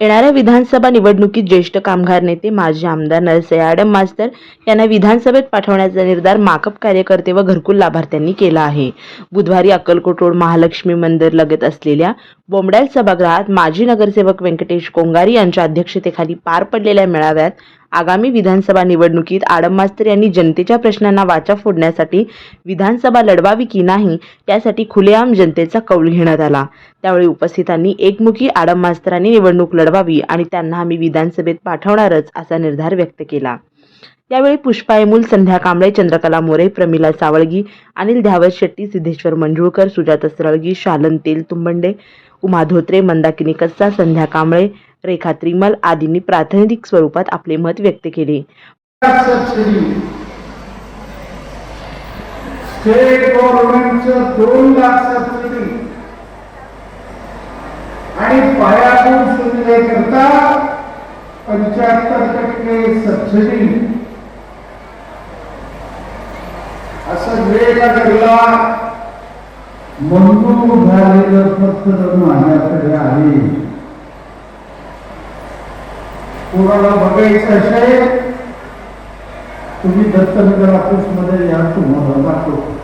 येणाऱ्या विधानसभा निवडणुकीत ज्येष्ठ कामगार नेते माजी आमदार नरसय आडम मास्तर यांना विधानसभेत पाठवण्याचा निर्धार माकप कार्यकर्ते व घरकुल लाभार्थ्यांनी केला आहे. बुधवारी अक्कलकोट रोड महालक्ष्मी मंदिर लगत असलेल्या बोंबड्याल सभागृहात माजी नगरसेवक व्यंकटेश कोंगारी यांच्या अध्यक्षतेखाली पार पडलेल्या मेळाव्यात आगामी विधानसभा निवडणुकीत आडम मास्तर यांनी जनतेच्या प्रश्नांना वाचा फोडण्यासाठी विधानसभा लढवावी की नाही यासाठी खुलेआम जनतेचा कौल घेण्यात आला. त्यावेळी उपस्थितांनी एकमुखी आडम मास्तरांनी निवडणूक लढवावी आणि त्यांना आम्ही विधानसभेत पाठवणारच असा निर्धार व्यक्त केला. यावेळी पुष्पा एमुल संध्या कांबळे चंद्रकला मोरे प्रमिला सावळगी अनिल ध्यावत शेट्टी सिद्धेश्वर मंजुळकर सुजाता सरळगी शालन तेल तुंबंडे उमा धोत्रे मंदाकिनी कस्सा संध्या कांबळे रेखा त्रिमल आदींनी प्रातिनिधिक स्वरूपात आपले मत व्यक्त केले. स्टेट गव्हर्नमेंटचं दोन लाख सबसिडी पंच्याहत्तर टक्के सबसिडी असं वेगवेगळा मंजूर झालेलं पत्र माझ्याकडे आहे कोणाला बघायचं असेल तुम्ही दत्तनगर ऑफिसमध्ये या तुम्हाला दाखवतो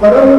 परंतु